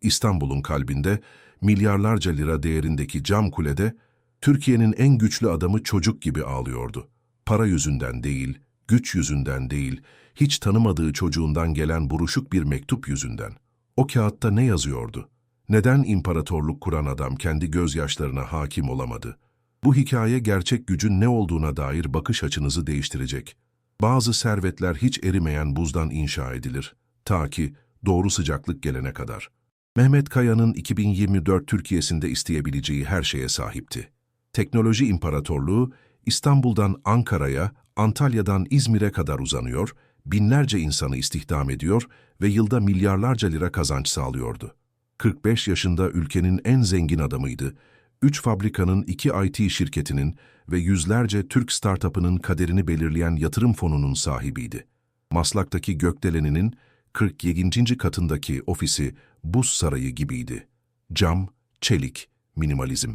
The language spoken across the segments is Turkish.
İstanbul'un kalbinde, milyarlarca lira değerindeki cam kulede, Türkiye'nin en güçlü adamı çocuk gibi ağlıyordu. Para yüzünden değil, güç yüzünden değil, hiç tanımadığı çocuğundan gelen buruşuk bir mektup yüzünden. O kağıtta ne yazıyordu? Neden imparatorluk kuran adam kendi gözyaşlarına hakim olamadı? Bu hikaye gerçek gücün ne olduğuna dair bakış açınızı değiştirecek. Bazı servetler hiç erimeyen buzdan inşa edilir. Ta ki doğru sıcaklık gelene kadar. Mehmet Kaya'nın 2024 Türkiye'sinde isteyebileceği her şeye sahipti. Teknoloji imparatorluğu İstanbul'dan Ankara'ya, Antalya'dan İzmir'e kadar uzanıyor, binlerce insanı istihdam ediyor ve yılda milyarlarca lira kazanç sağlıyordu. 45 yaşında ülkenin en zengin adamıydı. 3 fabrikanın, 2 IT şirketinin ve yüzlerce Türk startup'ının kaderini belirleyen yatırım fonunun sahibiydi. Maslak'taki gökdeleninin 47. katındaki ofisi buz sarayı gibiydi. Cam, çelik, minimalizm.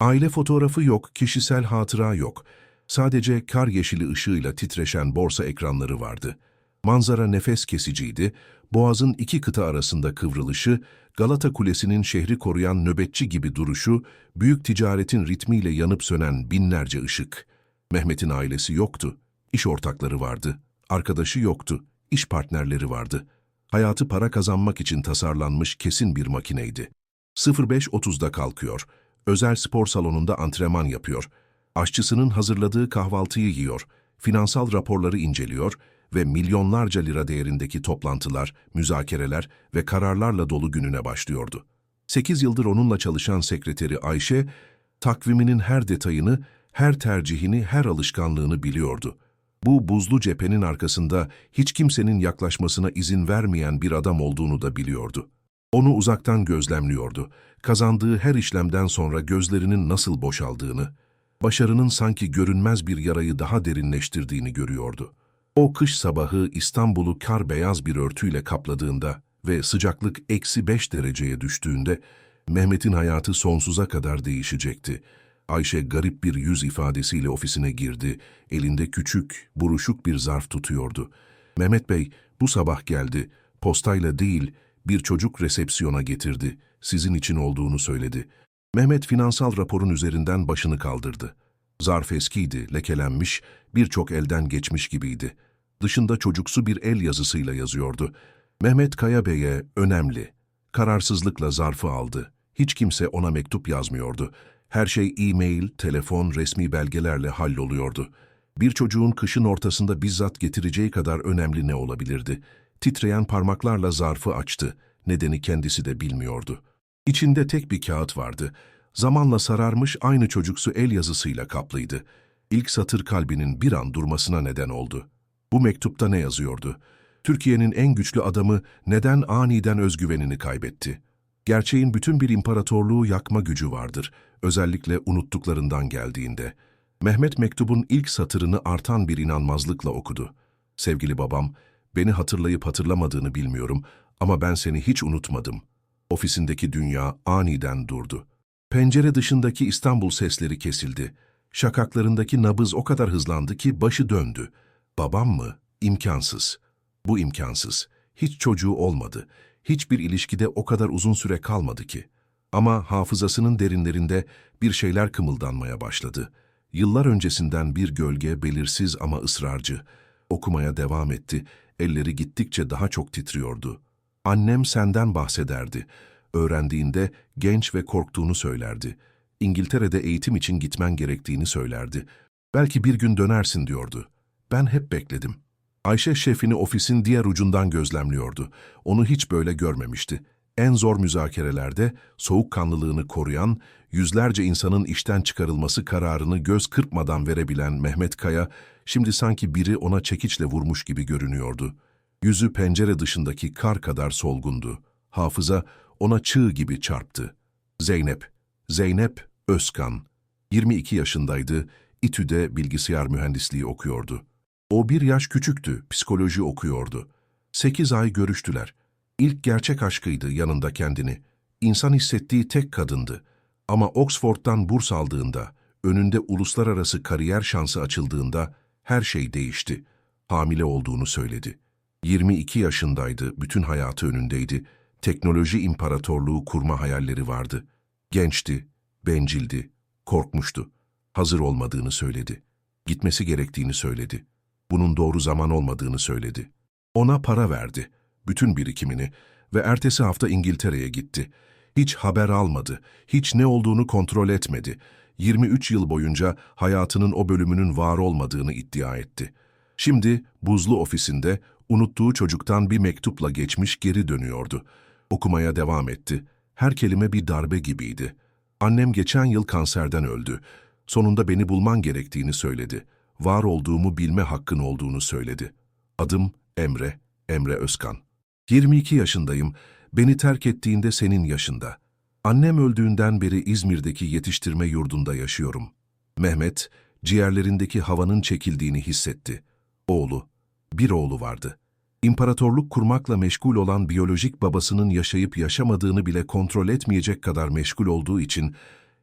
Aile fotoğrafı yok, kişisel hatıra yok. Sadece kar yeşili ışığıyla titreşen borsa ekranları vardı. Manzara nefes kesiciydi, boğazın iki kıta arasında kıvrılışı, Galata Kulesi'nin şehri koruyan nöbetçi gibi duruşu, büyük ticaretin ritmiyle yanıp sönen binlerce ışık. Mehmet'in ailesi yoktu, iş ortakları vardı, arkadaşı yoktu, iş partnerleri vardı. Hayatı para kazanmak için tasarlanmış kesin bir makineydi. 05.30'da kalkıyor, özel spor salonunda antrenman yapıyor, aşçısının hazırladığı kahvaltıyı yiyor, finansal raporları inceliyor ve milyonlarca lira değerindeki toplantılar, müzakereler ve kararlarla dolu gününe başlıyordu. 8 yıldır onunla çalışan sekreteri Ayşe, takviminin her detayını, her tercihini, her alışkanlığını biliyordu. Bu buzlu cephenin arkasında hiç kimsenin yaklaşmasına izin vermeyen bir adam olduğunu da biliyordu. Onu uzaktan gözlemliyordu. Kazandığı her işlemden sonra gözlerinin nasıl boşaldığını, başarının sanki görünmez bir yarayı daha derinleştirdiğini görüyordu. O kış sabahı İstanbul'u kar beyaz bir örtüyle kapladığında ve sıcaklık eksi beş dereceye düştüğünde Mehmet'in hayatı sonsuza kadar değişecekti. Ayşe garip bir yüz ifadesiyle ofisine girdi. Elinde küçük, buruşuk bir zarf tutuyordu. Mehmet Bey bu sabah geldi. Postayla değil, bir çocuk resepsiyona getirdi. Sizin için olduğunu söyledi. Mehmet finansal raporun üzerinden başını kaldırdı. Zarf eskiydi, lekelenmiş, birçok elden geçmiş gibiydi. Dışında çocuksu bir el yazısıyla yazıyordu. Mehmet Kaya Bey'e önemli. Kararsızlıkla zarfı aldı. Hiç kimse ona mektup yazmıyordu. Her şey e-mail, telefon, resmi belgelerle halloluyordu. Bir çocuğun kışın ortasında bizzat getireceği kadar önemli ne olabilirdi? Titreyen parmaklarla zarfı açtı. Nedeni kendisi de bilmiyordu. İçinde tek bir kağıt vardı. Zamanla sararmış aynı çocuksu el yazısıyla kaplıydı. İlk satır kalbinin bir an durmasına neden oldu. Bu mektupta ne yazıyordu? Türkiye'nin en güçlü adamı neden aniden özgüvenini kaybetti? Gerçeğin bütün bir imparatorluğu yakma gücü vardır, özellikle unuttuklarından geldiğinde. Mehmet mektubun ilk satırını artan bir inanmazlıkla okudu. Sevgili babam, beni hatırlayıp hatırlamadığını bilmiyorum ama ben seni hiç unutmadım. Ofisindeki dünya aniden durdu. Pencere dışındaki İstanbul sesleri kesildi. Şakaklarındaki nabız o kadar hızlandı ki başı döndü. Babam mı? İmkansız. Bu imkansız. Hiç çocuğu olmadı. Hiçbir ilişkide o kadar uzun süre kalmadı ki. Ama hafızasının derinlerinde bir şeyler kımıldanmaya başladı. Yıllar öncesinden bir gölge belirsiz ama ısrarcı. Okumaya devam etti. Elleri gittikçe daha çok titriyordu. Annem senden bahsederdi. Öğrendiğinde genç ve korktuğunu söylerdi. İngiltere'de eğitim için gitmen gerektiğini söylerdi. Belki bir gün dönersin diyordu. Ben hep bekledim. Ayşe şefini ofisin diğer ucundan gözlemliyordu. Onu hiç böyle görmemişti. En zor müzakerelerde soğukkanlılığını koruyan, yüzlerce insanın işten çıkarılması kararını göz kırpmadan verebilen Mehmet Kaya, şimdi sanki biri ona çekiçle vurmuş gibi görünüyordu. Yüzü pencere dışındaki kar kadar solgundu. Hafıza ona çığ gibi çarptı. Zeynep, Zeynep Özkan. 22 yaşındaydı, İTÜ'de bilgisayar mühendisliği okuyordu. O bir yaş küçüktü, psikoloji okuyordu. Sekiz ay görüştüler. İlk gerçek aşkıydı yanında kendini. İnsan hissettiği tek kadındı. Ama Oxford'dan burs aldığında, önünde uluslararası kariyer şansı açıldığında her şey değişti. Hamile olduğunu söyledi. 22 yaşındaydı, bütün hayatı önündeydi. teknoloji imparatorluğu kurma hayalleri vardı. Gençti, bencildi, korkmuştu. Hazır olmadığını söyledi. Gitmesi gerektiğini söyledi. Bunun doğru zaman olmadığını söyledi. Ona para verdi, bütün birikimini ve ertesi hafta İngiltere'ye gitti. Hiç haber almadı, hiç ne olduğunu kontrol etmedi. 23 yıl boyunca hayatının o bölümünün var olmadığını iddia etti. Şimdi buzlu ofisinde unuttuğu çocuktan bir mektupla geçmiş geri dönüyordu. Okumaya devam etti. Her kelime bir darbe gibiydi. Annem geçen yıl kanserden öldü. Sonunda beni bulman gerektiğini söyledi. Var olduğumu bilme hakkın olduğunu söyledi. Adım Emre, Emre Özkan. 22 yaşındayım. Beni terk ettiğinde senin yaşında. Annem öldüğünden beri İzmir'deki yetiştirme yurdunda yaşıyorum. Mehmet, ciğerlerindeki havanın çekildiğini hissetti. Oğlu, bir oğlu vardı. İmparatorluk kurmakla meşgul olan biyolojik babasının yaşayıp yaşamadığını bile kontrol etmeyecek kadar meşgul olduğu için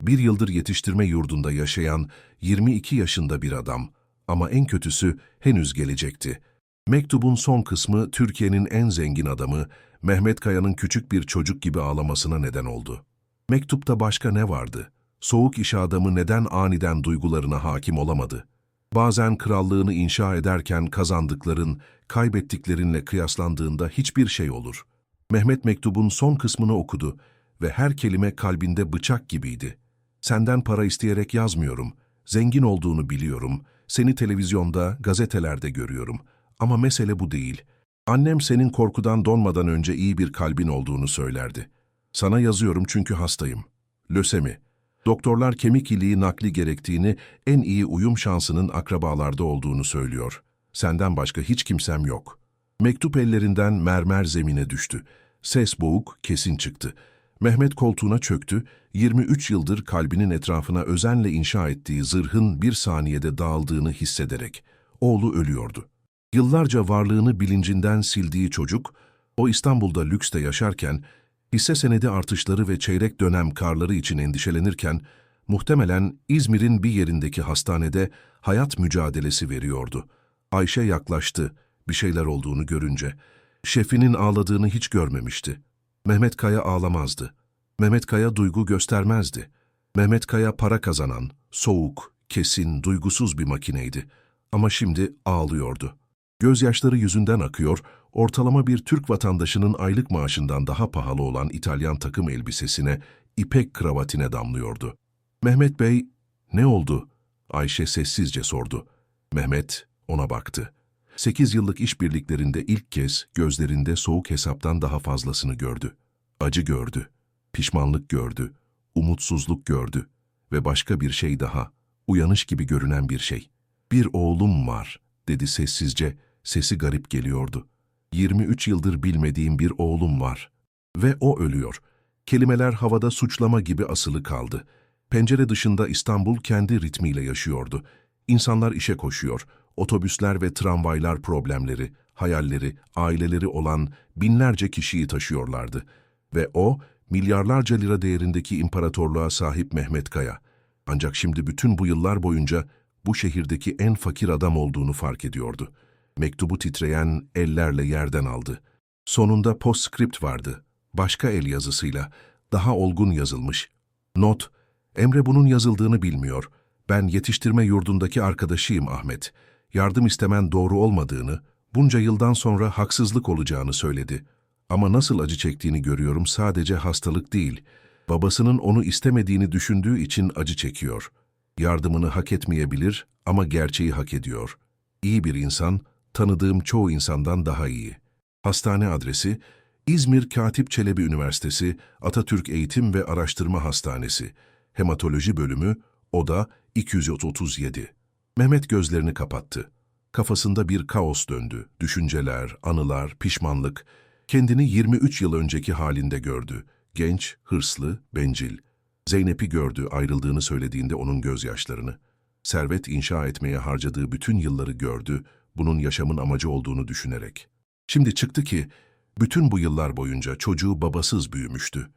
bir yıldır yetiştirme yurdunda yaşayan 22 yaşında bir adam. Ama en kötüsü henüz gelecekti. Mektubun son kısmı Türkiye'nin en zengin adamı Mehmet Kaya'nın küçük bir çocuk gibi ağlamasına neden oldu. Mektupta başka ne vardı? Soğuk iş adamı neden aniden duygularına hakim olamadı? Bazen krallığını inşa ederken kazandıkların, kaybettiklerinle kıyaslandığında hiçbir şey olur. Mehmet mektubun son kısmını okudu ve her kelime kalbinde bıçak gibiydi. Senden para isteyerek yazmıyorum. Zengin olduğunu biliyorum. Seni televizyonda, gazetelerde görüyorum. Ama mesele bu değil. Annem senin korkudan donmadan önce iyi bir kalbin olduğunu söylerdi. Sana yazıyorum çünkü hastayım. Lösemi. Doktorlar kemik iliği nakli gerektiğini, en iyi uyum şansının akrabalarda olduğunu söylüyor. Senden başka hiç kimsem yok. Mektup ellerinden mermer zemine düştü. Ses boğuk, kesin çıktı. Mehmet koltuğuna çöktü, 23 yıldır kalbinin etrafına özenle inşa ettiği zırhın bir saniyede dağıldığını hissederek. Oğlu ölüyordu. Yıllarca varlığını bilincinden sildiği çocuk, o İstanbul'da lükste yaşarken, hisse senedi artışları ve çeyrek dönem karları için endişelenirken, muhtemelen İzmir'in bir yerindeki hastanede hayat mücadelesi veriyordu. Ayşe yaklaştı, bir şeyler olduğunu görünce. Şefinin ağladığını hiç görmemişti. Mehmet Kaya ağlamazdı. Mehmet Kaya duygu göstermezdi. Mehmet Kaya para kazanan, soğuk, kesin, duygusuz bir makineydi. Ama şimdi ağlıyordu. Gözyaşları yüzünden akıyor, ortalama bir Türk vatandaşının aylık maaşından daha pahalı olan İtalyan takım elbisesine, ipek kravatine damlıyordu. Mehmet Bey, ne oldu? Ayşe sessizce sordu. Mehmet ona baktı. Sekiz yıllık işbirliklerinde ilk kez gözlerinde soğuk hesaptan daha fazlasını gördü. Acı gördü, pişmanlık gördü, umutsuzluk gördü ve başka bir şey daha, uyanış gibi görünen bir şey. Bir oğlum var, dedi sessizce, sesi garip geliyordu. 23 yıldır bilmediğim bir oğlum var. Ve o ölüyor. Kelimeler havada suçlama gibi asılı kaldı. Pencere dışında İstanbul kendi ritmiyle yaşıyordu. İnsanlar işe koşuyor. Otobüsler ve tramvaylar problemleri, hayalleri, aileleri olan binlerce kişiyi taşıyorlardı. Ve o, milyarlarca lira değerindeki imparatorluğa sahip Mehmet Kaya. Ancak şimdi bütün bu yıllar boyunca bu şehirdeki en fakir adam olduğunu fark ediyordu. Mektubu titreyen ellerle yerden aldı. Sonunda postscript vardı. Başka el yazısıyla, daha olgun yazılmış. Not, Emre bunun yazıldığını bilmiyor. Ben yetiştirme yurdundaki arkadaşıyım Ahmet. Yardım istemen doğru olmadığını, bunca yıldan sonra haksızlık olacağını söyledi. Ama nasıl acı çektiğini görüyorum sadece hastalık değil. Babasının onu istemediğini düşündüğü için acı çekiyor. Yardımını hak etmeyebilir ama gerçeği hak ediyor. İyi bir insan, tanıdığım çoğu insandan daha iyi. Hastane adresi, İzmir Katip Çelebi Üniversitesi Atatürk Eğitim ve Araştırma Hastanesi, Hematoloji Bölümü, Oda 237. Mehmet gözlerini kapattı. Kafasında bir kaos döndü. Düşünceler, anılar, pişmanlık. Kendini 23 yıl önceki halinde gördü. Genç, hırslı, bencil. Zeynep'i gördü ayrıldığını söylediğinde onun gözyaşlarını. Servet inşa etmeye harcadığı bütün yılları gördü, bunun yaşamın amacı olduğunu düşünerek. Şimdi çıktı ki, bütün bu yıllar boyunca çocuğu babasız büyümüştü.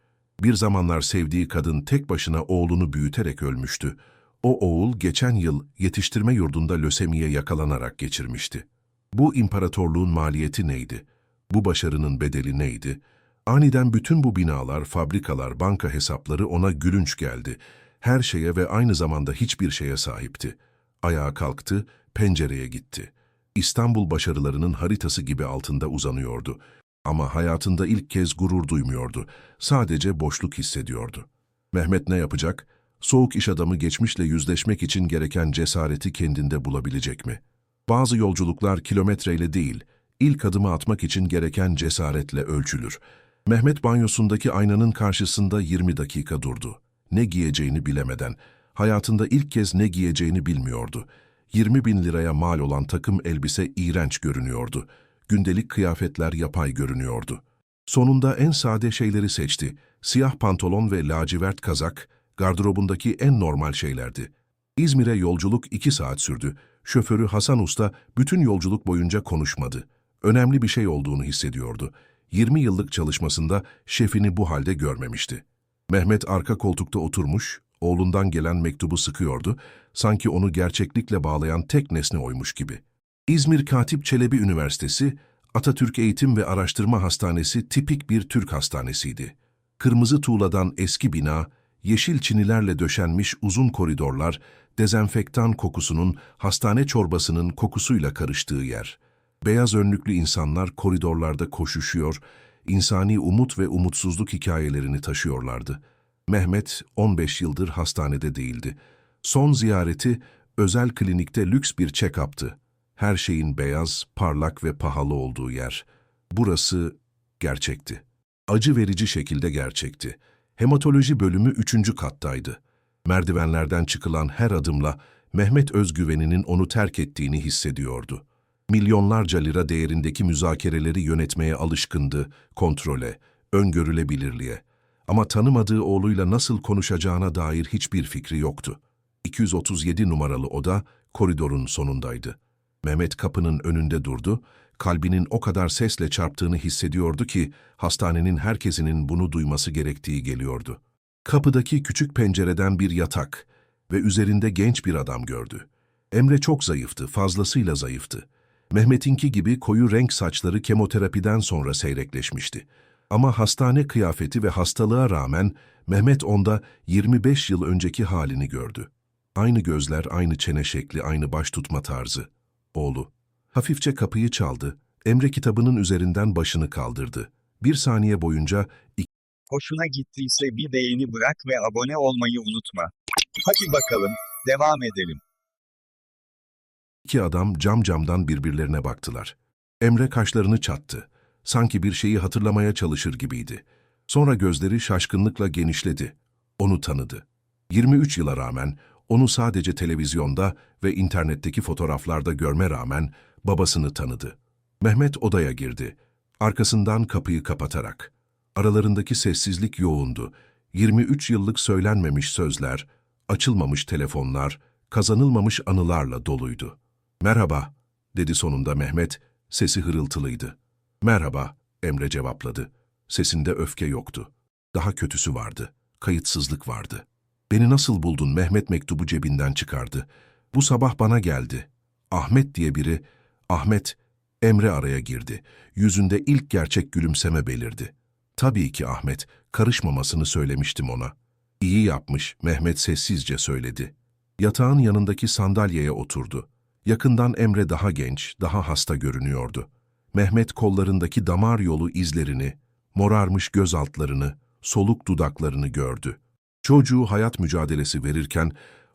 Bir zamanlar sevdiği kadın tek başına oğlunu büyüterek ölmüştü. O oğul geçen yıl yetiştirme yurdunda lösemiye yakalanarak geçirmişti. Bu imparatorluğun maliyeti neydi? Bu başarının bedeli neydi? Aniden bütün bu binalar, fabrikalar, banka hesapları ona gülünç geldi. Her şeye ve aynı zamanda hiçbir şeye sahipti. Ayağa kalktı, pencereye gitti. İstanbul başarılarının haritası gibi altında uzanıyordu. Ama hayatında ilk kez gurur duymuyordu. Sadece boşluk hissediyordu. Mehmet ne yapacak? Soğuk iş adamı geçmişle yüzleşmek için gereken cesareti kendinde bulabilecek mi? Bazı yolculuklar kilometreyle değil, ilk adımı atmak için gereken cesaretle ölçülür. Mehmet banyosundaki aynanın karşısında 20 dakika durdu. Ne giyeceğini bilemeden, hayatında ilk kez ne giyeceğini bilmiyordu. 20 bin liraya mal olan takım elbise iğrenç görünüyordu. Gündelik kıyafetler yapay görünüyordu. Sonunda en sade şeyleri seçti. Siyah pantolon ve lacivert kazak, gardırobundaki en normal şeylerdi. İzmir'e yolculuk iki saat sürdü. Şoförü Hasan Usta bütün yolculuk boyunca konuşmadı. Önemli bir şey olduğunu hissediyordu. 20 yıllık çalışmasında şefini bu halde görmemişti. Mehmet arka koltukta oturmuş, oğlundan gelen mektubu sıkıyordu, sanki onu gerçeklikle bağlayan tek nesne oymuş gibi. İzmir Katip Çelebi Üniversitesi, Atatürk Eğitim ve Araştırma Hastanesi tipik bir Türk hastanesiydi. Kırmızı tuğladan eski bina, yeşil çinilerle döşenmiş uzun koridorlar, dezenfektan kokusunun, hastane çorbasının kokusuyla karıştığı yer. Beyaz önlüklü insanlar koridorlarda koşuşuyor, insani umut ve umutsuzluk hikayelerini taşıyorlardı. Mehmet 15 yıldır hastanede değildi. Son ziyareti özel klinikte lüks bir check-up'tı. Her şeyin beyaz, parlak ve pahalı olduğu yer. Burası gerçekti. Acı verici şekilde gerçekti. Hematoloji bölümü üçüncü kattaydı. Merdivenlerden çıkılan her adımla Mehmet özgüveninin onu terk ettiğini hissediyordu. Milyonlarca lira değerindeki müzakereleri yönetmeye alışkındı, kontrole, öngörülebilirliğe. Ama tanımadığı oğluyla nasıl konuşacağına dair hiçbir fikri yoktu. 237 numaralı oda koridorun sonundaydı. Mehmet kapının önünde durdu, kalbinin o kadar sesle çarptığını hissediyordu ki hastanenin herkesinin bunu duyması gerektiği geliyordu. Kapıdaki küçük pencereden bir yatak ve üzerinde genç bir adam gördü. Emre çok zayıftı, fazlasıyla zayıftı. Mehmet'inki gibi koyu renk saçları kemoterapiden sonra seyrekleşmişti. Ama hastane kıyafeti ve hastalığa rağmen Mehmet onda 25 yıl önceki halini gördü. Aynı gözler, aynı çene şekli, aynı baş tutma tarzı. Oğlu. Hafifçe kapıyı çaldı. Emre kitabının üzerinden başını kaldırdı. Bir saniye boyunca Hoşuna gittiyse bir beğeni bırak ve abone olmayı unutma. Hadi bakalım, devam edelim. iki adam cam camdan birbirlerine baktılar. Emre kaşlarını çattı. Sanki bir şeyi hatırlamaya çalışır gibiydi. Sonra gözleri şaşkınlıkla genişledi. Onu tanıdı. 23 yıla rağmen onu sadece televizyonda ve internetteki fotoğraflarda görme rağmen babasını tanıdı. Mehmet odaya girdi. Arkasından kapıyı kapatarak. Aralarındaki sessizlik yoğundu. 23 yıllık söylenmemiş sözler, açılmamış telefonlar, kazanılmamış anılarla doluydu. Merhaba, dedi sonunda Mehmet, sesi hırıltılıydı. Merhaba, Emre cevapladı. Sesinde öfke yoktu. Daha kötüsü vardı, kayıtsızlık vardı. Beni nasıl buldun Mehmet mektubu cebinden çıkardı. Bu sabah bana geldi. Ahmet diye biri, Ahmet, Emre araya girdi. Yüzünde ilk gerçek gülümseme belirdi. Tabii ki Ahmet, karışmamasını söylemiştim ona. İyi yapmış, Mehmet sessizce söyledi. Yatağın yanındaki sandalyeye oturdu. Yakından Emre daha genç, daha hasta görünüyordu. Mehmet kollarındaki damar yolu izlerini, morarmış göz altlarını, soluk dudaklarını gördü. Çocuğu hayat mücadelesi verirken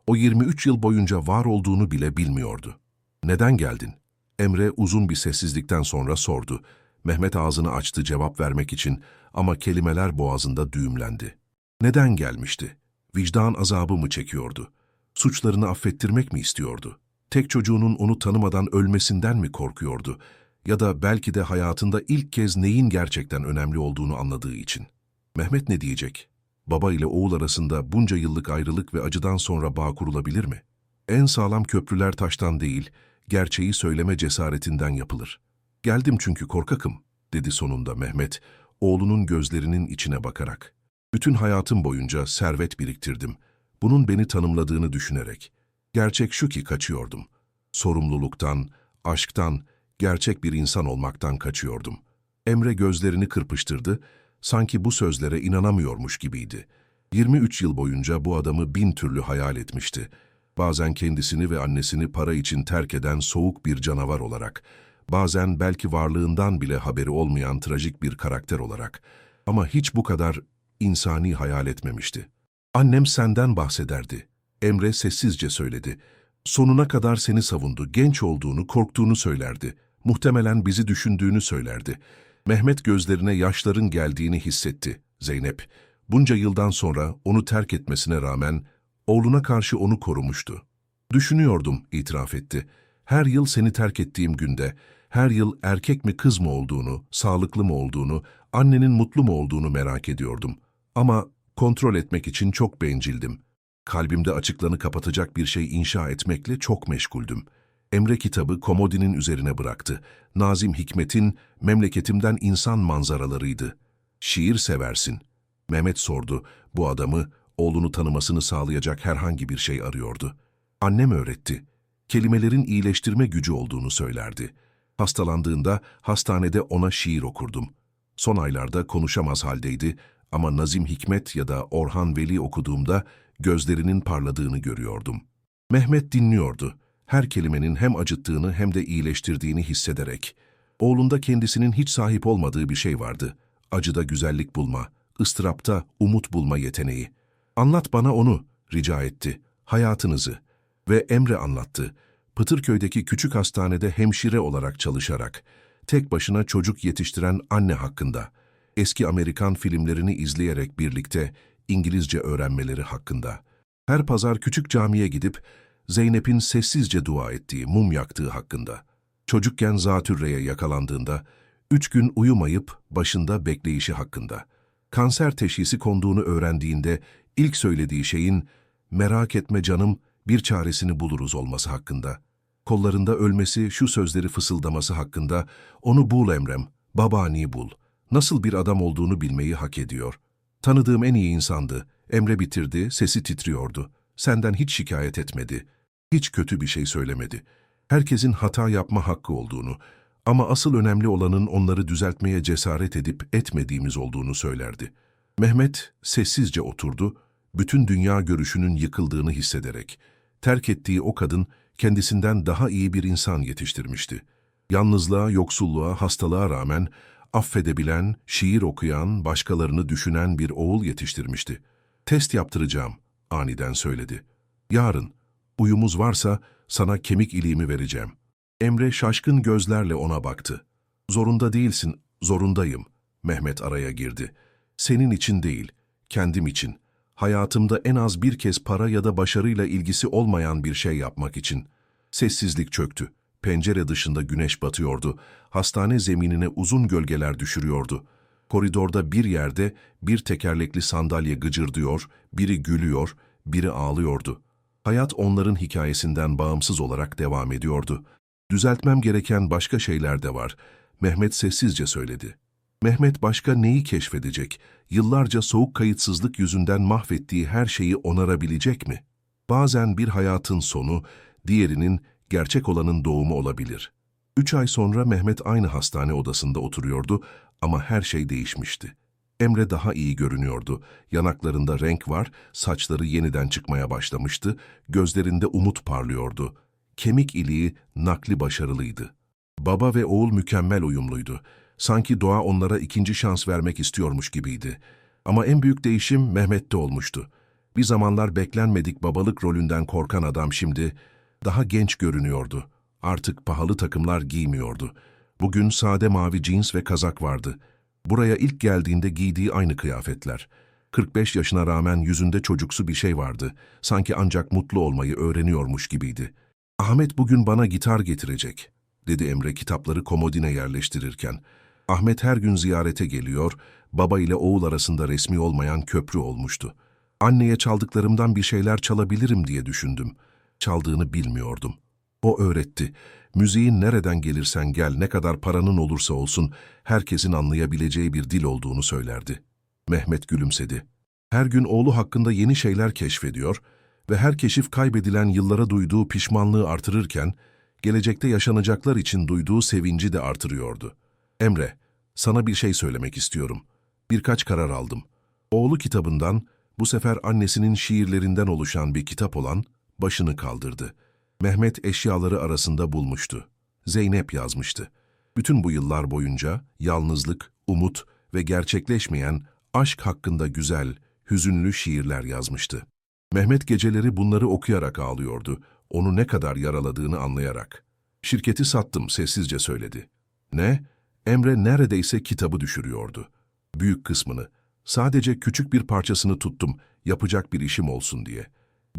o 23 yıl boyunca var olduğunu bile bilmiyordu. Neden geldin? Emre uzun bir sessizlikten sonra sordu. Mehmet ağzını açtı cevap vermek için ama kelimeler boğazında düğümlendi. Neden gelmişti? Vicdan azabı mı çekiyordu? Suçlarını affettirmek mi istiyordu? Tek çocuğunun onu tanımadan ölmesinden mi korkuyordu? Ya da belki de hayatında ilk kez neyin gerçekten önemli olduğunu anladığı için. Mehmet ne diyecek? Baba ile oğul arasında bunca yıllık ayrılık ve acıdan sonra bağ kurulabilir mi? En sağlam köprüler taştan değil, gerçeği söyleme cesaretinden yapılır. Geldim çünkü korkakım, dedi sonunda Mehmet, oğlunun gözlerinin içine bakarak. Bütün hayatım boyunca servet biriktirdim. Bunun beni tanımladığını düşünerek. Gerçek şu ki kaçıyordum. Sorumluluktan, aşktan, gerçek bir insan olmaktan kaçıyordum. Emre gözlerini kırpıştırdı, Sanki bu sözlere inanamıyormuş gibiydi. 23 yıl boyunca bu adamı bin türlü hayal etmişti. Bazen kendisini ve annesini para için terk eden soğuk bir canavar olarak, bazen belki varlığından bile haberi olmayan trajik bir karakter olarak. Ama hiç bu kadar insani hayal etmemişti. Annem senden bahsederdi. Emre sessizce söyledi. Sonuna kadar seni savundu, genç olduğunu, korktuğunu söylerdi. Muhtemelen bizi düşündüğünü söylerdi. Mehmet gözlerine yaşların geldiğini hissetti. Zeynep, bunca yıldan sonra onu terk etmesine rağmen oğluna karşı onu korumuştu. Düşünüyordum, itiraf etti. Her yıl seni terk ettiğim günde, her yıl erkek mi kız mı olduğunu, sağlıklı mı olduğunu, annenin mutlu mu olduğunu merak ediyordum. Ama kontrol etmek için çok bencildim. Kalbimde açıklanı kapatacak bir şey inşa etmekle çok meşguldüm. Emre kitabı komodinin üzerine bıraktı. Nazim Hikmet'in memleketimden insan manzaralarıydı. Şiir seversin. Mehmet sordu. Bu adamı, oğlunu tanımasını sağlayacak herhangi bir şey arıyordu. Annem öğretti. Kelimelerin iyileştirme gücü olduğunu söylerdi. Hastalandığında hastanede ona şiir okurdum. Son aylarda konuşamaz haldeydi ama Nazim Hikmet ya da Orhan Veli okuduğumda gözlerinin parladığını görüyordum. Mehmet dinliyordu. Her kelimenin hem acıttığını hem de iyileştirdiğini hissederek. Oğlunda kendisinin hiç sahip olmadığı bir şey vardı. Acıda güzellik bulma, ıstırapta umut bulma yeteneği. Anlat bana onu, rica etti. Hayatınızı. Ve Emre anlattı. Pıtırköy'deki küçük hastanede hemşire olarak çalışarak, tek başına çocuk yetiştiren anne hakkında, eski Amerikan filmlerini izleyerek birlikte İngilizce öğrenmeleri hakkında. Her pazar küçük camiye gidip Zeynep'in sessizce dua ettiği, mum yaktığı hakkında. Çocukken zatürreye yakalandığında, üç gün uyumayıp başında bekleyişi hakkında. Kanser teşhisi konduğunu öğrendiğinde ilk söylediği şeyin, merak etme canım, bir çaresini buluruz olması hakkında. Kollarında ölmesi, şu sözleri fısıldaması hakkında, onu bul Emrem, babaanneyi bul. Nasıl bir adam olduğunu bilmeyi hak ediyor. Tanıdığım en iyi insandı. Emre bitirdi, sesi titriyordu. Senden hiç şikayet etmedi. Hiç kötü bir şey söylemedi. Herkesin hata yapma hakkı olduğunu ama asıl önemli olanın onları düzeltmeye cesaret edip etmediğimiz olduğunu söylerdi. Mehmet sessizce oturdu, bütün dünya görüşünün yıkıldığını hissederek. Terk ettiği o kadın kendisinden daha iyi bir insan yetiştirmişti. Yalnızlığa, yoksulluğa, hastalığa rağmen affedebilen, şiir okuyan, başkalarını düşünen bir oğul yetiştirmişti. Test yaptıracağım, aniden söyledi. Yarın, uyumuz varsa sana kemik iliğimi vereceğim. Emre şaşkın gözlerle ona baktı. Zorunda değilsin, zorundayım. Mehmet araya girdi. Senin için değil, kendim için. Hayatımda en az bir kez para ya da başarıyla ilgisi olmayan bir şey yapmak için. Sessizlik çöktü. Pencere dışında güneş batıyordu. Hastane zeminine uzun gölgeler düşürüyordu. Koridorda bir yerde bir tekerlekli sandalye gıcırdıyor, biri gülüyor, biri ağlıyordu. Hayat onların hikayesinden bağımsız olarak devam ediyordu. Düzeltmem gereken başka şeyler de var. Mehmet sessizce söyledi. Mehmet başka neyi keşfedecek? Yıllarca soğuk kayıtsızlık yüzünden mahvettiği her şeyi onarabilecek mi? Bazen bir hayatın sonu, diğerinin gerçek olanın doğumu olabilir. Üç ay sonra Mehmet aynı hastane odasında oturuyordu ama her şey değişmişti. Emre daha iyi görünüyordu. Yanaklarında renk var, saçları yeniden çıkmaya başlamıştı, gözlerinde umut parlıyordu. Kemik iliği nakli başarılıydı. Baba ve oğul mükemmel uyumluydu. Sanki doğa onlara ikinci şans vermek istiyormuş gibiydi. Ama en büyük değişim Mehmet'te olmuştu. Bir zamanlar beklenmedik babalık rolünden korkan adam şimdi daha genç görünüyordu. Artık pahalı takımlar giymiyordu. Bugün sade mavi jeans ve kazak vardı. Buraya ilk geldiğinde giydiği aynı kıyafetler. 45 yaşına rağmen yüzünde çocuksu bir şey vardı. Sanki ancak mutlu olmayı öğreniyormuş gibiydi. Ahmet bugün bana gitar getirecek, dedi Emre kitapları komodine yerleştirirken. Ahmet her gün ziyarete geliyor, baba ile oğul arasında resmi olmayan köprü olmuştu. Anneye çaldıklarımdan bir şeyler çalabilirim diye düşündüm. Çaldığını bilmiyordum. O öğretti. Müziğin nereden gelirsen gel, ne kadar paranın olursa olsun, herkesin anlayabileceği bir dil olduğunu söylerdi. Mehmet gülümsedi. Her gün oğlu hakkında yeni şeyler keşfediyor ve her keşif kaybedilen yıllara duyduğu pişmanlığı artırırken, gelecekte yaşanacaklar için duyduğu sevinci de artırıyordu. Emre, sana bir şey söylemek istiyorum. Birkaç karar aldım. Oğlu kitabından, bu sefer annesinin şiirlerinden oluşan bir kitap olan başını kaldırdı. Mehmet eşyaları arasında bulmuştu. Zeynep yazmıştı. Bütün bu yıllar boyunca yalnızlık, umut ve gerçekleşmeyen aşk hakkında güzel, hüzünlü şiirler yazmıştı. Mehmet geceleri bunları okuyarak ağlıyordu, onu ne kadar yaraladığını anlayarak. Şirketi sattım, sessizce söyledi. Ne? Emre neredeyse kitabı düşürüyordu. Büyük kısmını, sadece küçük bir parçasını tuttum, yapacak bir işim olsun diye.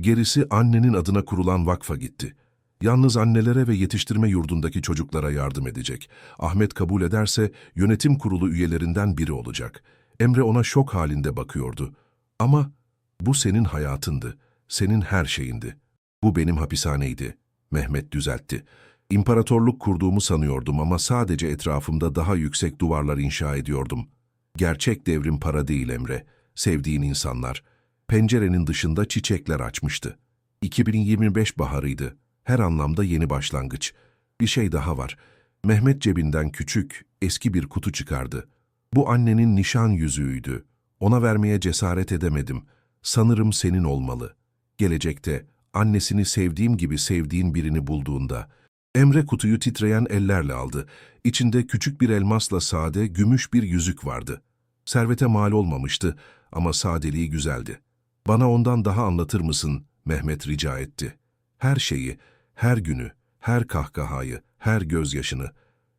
Gerisi annenin adına kurulan vakfa gitti. Yalnız annelere ve yetiştirme yurdundaki çocuklara yardım edecek. Ahmet kabul ederse yönetim kurulu üyelerinden biri olacak. Emre ona şok halinde bakıyordu. Ama bu senin hayatındı, senin her şeyindi. Bu benim hapishaneydi. Mehmet düzeltti. İmparatorluk kurduğumu sanıyordum ama sadece etrafımda daha yüksek duvarlar inşa ediyordum. Gerçek devrim para değil Emre. Sevdiğin insanlar. Pencerenin dışında çiçekler açmıştı. 2025 baharıydı. Her anlamda yeni başlangıç. Bir şey daha var. Mehmet cebinden küçük, eski bir kutu çıkardı. Bu annenin nişan yüzüğüydü. Ona vermeye cesaret edemedim. Sanırım senin olmalı. Gelecekte, annesini sevdiğim gibi sevdiğin birini bulduğunda, Emre kutuyu titreyen ellerle aldı. İçinde küçük bir elmasla sade, gümüş bir yüzük vardı. Servete mal olmamıştı ama sadeliği güzeldi. Bana ondan daha anlatır mısın? Mehmet rica etti. Her şeyi, her günü, her kahkahayı, her gözyaşını,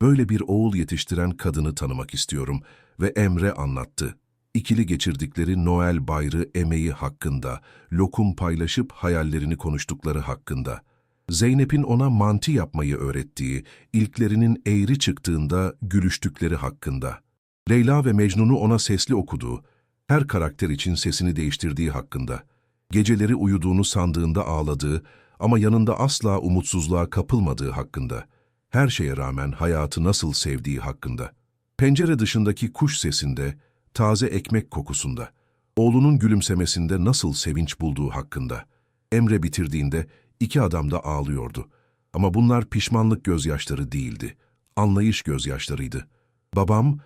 böyle bir oğul yetiştiren kadını tanımak istiyorum ve Emre anlattı. İkili geçirdikleri Noel bayrı emeği hakkında, lokum paylaşıp hayallerini konuştukları hakkında. Zeynep'in ona mantı yapmayı öğrettiği, ilklerinin eğri çıktığında gülüştükleri hakkında. Leyla ve Mecnun'u ona sesli okuduğu, her karakter için sesini değiştirdiği hakkında. Geceleri uyuduğunu sandığında ağladığı ama yanında asla umutsuzluğa kapılmadığı hakkında. Her şeye rağmen hayatı nasıl sevdiği hakkında. Pencere dışındaki kuş sesinde, taze ekmek kokusunda, oğlunun gülümsemesinde nasıl sevinç bulduğu hakkında. Emre bitirdiğinde iki adam da ağlıyordu. Ama bunlar pişmanlık gözyaşları değildi. Anlayış gözyaşlarıydı. Babam,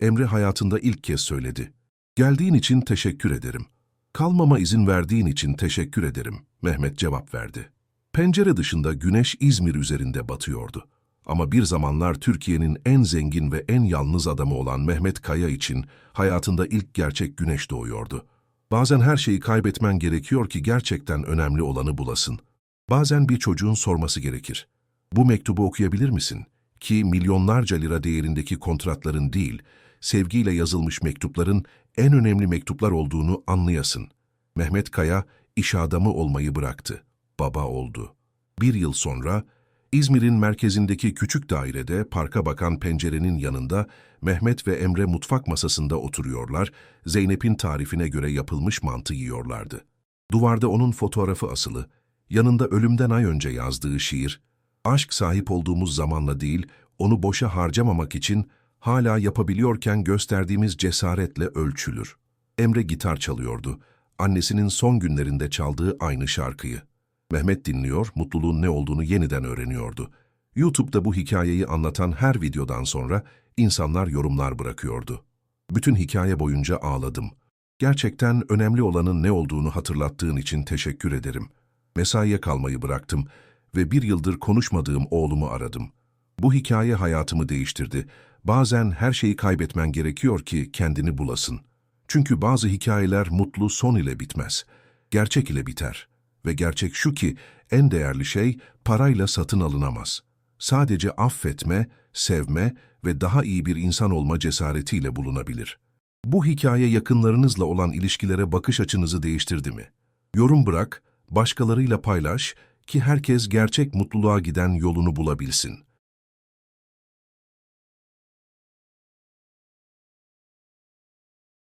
Emre hayatında ilk kez söyledi. Geldiğin için teşekkür ederim. Kalmama izin verdiğin için teşekkür ederim. Mehmet cevap verdi. Pencere dışında güneş İzmir üzerinde batıyordu. Ama bir zamanlar Türkiye'nin en zengin ve en yalnız adamı olan Mehmet Kaya için hayatında ilk gerçek güneş doğuyordu. Bazen her şeyi kaybetmen gerekiyor ki gerçekten önemli olanı bulasın. Bazen bir çocuğun sorması gerekir. Bu mektubu okuyabilir misin? Ki milyonlarca lira değerindeki kontratların değil, sevgiyle yazılmış mektupların en önemli mektuplar olduğunu anlayasın. Mehmet Kaya iş adamı olmayı bıraktı. Baba oldu. Bir yıl sonra İzmir'in merkezindeki küçük dairede parka bakan pencerenin yanında Mehmet ve Emre mutfak masasında oturuyorlar, Zeynep'in tarifine göre yapılmış mantı yiyorlardı. Duvarda onun fotoğrafı asılı, yanında ölümden ay önce yazdığı şiir, aşk sahip olduğumuz zamanla değil, onu boşa harcamamak için hala yapabiliyorken gösterdiğimiz cesaretle ölçülür. Emre gitar çalıyordu, annesinin son günlerinde çaldığı aynı şarkıyı. Mehmet dinliyor, mutluluğun ne olduğunu yeniden öğreniyordu. YouTube'da bu hikayeyi anlatan her videodan sonra insanlar yorumlar bırakıyordu. Bütün hikaye boyunca ağladım. Gerçekten önemli olanın ne olduğunu hatırlattığın için teşekkür ederim. Mesaiye kalmayı bıraktım ve bir yıldır konuşmadığım oğlumu aradım. Bu hikaye hayatımı değiştirdi. Bazen her şeyi kaybetmen gerekiyor ki kendini bulasın. Çünkü bazı hikayeler mutlu son ile bitmez. Gerçek ile biter. Ve gerçek şu ki en değerli şey parayla satın alınamaz. Sadece affetme, sevme ve daha iyi bir insan olma cesaretiyle bulunabilir. Bu hikaye yakınlarınızla olan ilişkilere bakış açınızı değiştirdi mi? Yorum bırak, başkalarıyla paylaş ki herkes gerçek mutluluğa giden yolunu bulabilsin.